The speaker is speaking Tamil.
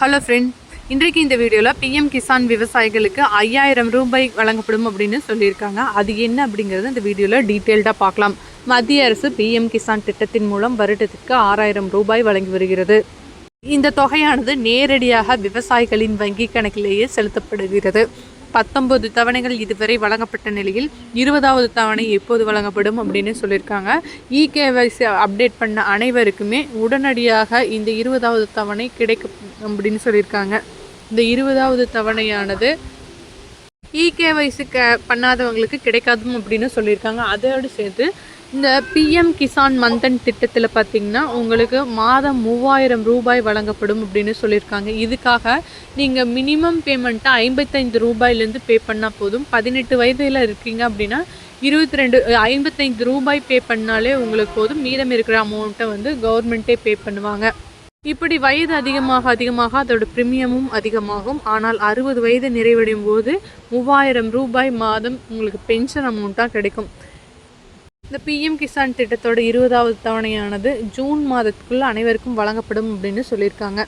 ஹலோ ஃப்ரெண்ட் இன்றைக்கு இந்த வீடியோவில் பிஎம் கிசான் விவசாயிகளுக்கு ஐயாயிரம் ரூபாய் வழங்கப்படும் அப்படின்னு சொல்லியிருக்காங்க. அது என்ன அப்படிங்கிறது இந்த வீடியோவில் டீட்டெயில்டாக பார்க்கலாம். மத்திய அரசு பிஎம் கிசான் திட்டத்தின் மூலம் வருடத்திற்கு ஆறாயிரம் ரூபாய் வழங்கி வருகிறது. இந்த தொகையானது நேரடியாக விவசாயிகளின் வங்கி கணக்கிலேயே செலுத்தப்படுகிறது. பத்தொன்பது தவணைகள் இதுவரை வழங்கப்பட்ட நிலையில் இருபதாவது தவணை எப்போது வழங்கப்படும் அப்படின்னு சொல்லியிருக்காங்க. இகேவைசி அப்டேட் பண்ண அனைவருக்குமே உடனடியாக இந்த இருபதாவது தவணை கிடைக்கும் அப்படின்னு சொல்லியிருக்காங்க. இந்த இருபதாவது தவணையானது இகேவைசி க பண்ணாதவங்களுக்கு கிடைக்காதும் அப்படின்னு சொல்லியிருக்காங்க. அதோடு சேர்த்து இந்த பிஎம் கிசான் மந்தன் திட்டத்தில் பார்த்தீங்கன்னா உங்களுக்கு மாதம் மூவாயிரம் ரூபாய் வழங்கப்படும் அப்படின்னு சொல்லியிருக்காங்க. இதுக்காக நீங்கள் மினிமம் பேமெண்ட்டாக ஐம்பத்தைந்து ரூபாயிலேருந்து பே பண்ணால் போதும். பதினெட்டு வயதில் இருக்கீங்க அப்படின்னா இருபத்தி ரெண்டு ஐம்பத்தைந்து ரூபாய் பே பண்ணாலே உங்களுக்கு போதும். மீதம் இருக்கிற அமௌண்ட்டை வந்து கவர்மெண்ட்டே பே பண்ணுவாங்க. இப்படி வயது அதிகமாக அதிகமாக அதோட ப்ரீமியமும் அதிகமாகும். ஆனால் அறுபது வயது நிறைவடையும் போது மூவாயிரம் ரூபாய் மாதம் உங்களுக்கு பென்ஷன் அமௌண்ட்டாக கிடைக்கும். இந்த பிஎம் கிசான் திட்டத்தோட இருபதாவது தவணையானது ஜூன் மாதத்துக்குள்ள அனைவருக்கும் வழங்கப்படும் அப்படின்னு சொல்லியிருக்காங்க.